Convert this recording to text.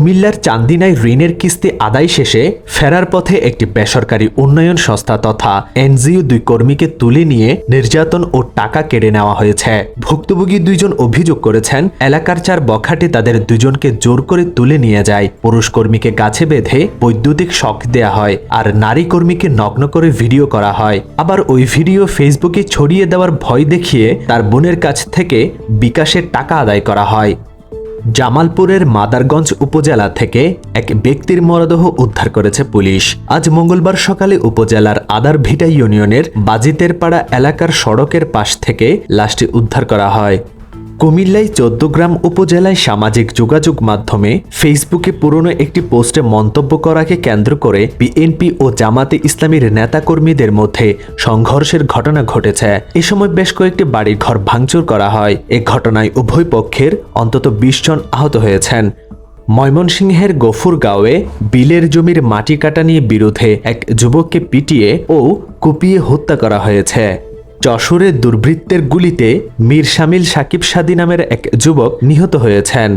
কুমিল্লার চান্দিনায় ঋণের কিস্তি আদায় শেষে ফেরার পথে একটি বেসরকারি উন্নয়ন সংস্থা তথা এনজিও দুই কর্মীকে তুলে নিয়ে নির্যাতন ও টাকা কেড়ে নেওয়া হয়েছে। ভুক্তভোগী দুইজন অভিযোগ করেছেন, এলাকার চার বখাটে তাদের দুজনকে জোর করে তুলে নিয়ে যায়। পুরুষ কর্মীকে গাছে বেঁধে বৈদ্যুতিক শক দেয়া হয় আর নারী কর্মীকে নগ্ন করে ভিডিও করা হয়। আবার ওই ভিডিও ফেসবুকে ছড়িয়ে দেওয়ার ভয় দেখিয়ে তার বোনের কাছ থেকে বিকাশের টাকা আদায় করা হয়। জামালপুরের মাদারগঞ্জ উপজেলা থেকে এক ব্যক্তির মরদেহ উদ্ধার করেছে পুলিশ। আজ মঙ্গলবার সকালে উপজেলার আদারভিটা ইউনিয়নের বাজিতের পাড়া এলাকার সড়কের পাশ থেকে লাশটি উদ্ধার করা হয়। কুমিল্লায় চোদ্দগ্রাম উপজেলায় সামাজিক যোগাযোগ মাধ্যমে ফেসবুকে পুরনো একটি পোস্টে মন্তব্য করাকে কেন্দ্র করে বিএনপি ও জামাতে ইসলামীর নেতাকর্মীদের মধ্যে সংঘর্ষের ঘটনা ঘটেছে। এ সময় বেশ কয়েকটি বাড়ির ঘর ভাঙচুর করা হয়। এ ঘটনায় উভয় পক্ষের অন্তত বিশ জন আহত হয়েছেন। ময়মনসিংহের গফুরগাঁওয়ে বিলের জমির মাটি কাটা নিয়ে বিরোধে এক যুবককে পিটিয়ে ও কুপিয়ে হত্যা করা হয়েছে। যশোরের দুর্বৃত্তের গুলিতে মীর শামিল সাকিব সাদি নামের এক যুবক নিহত হয়েছেন।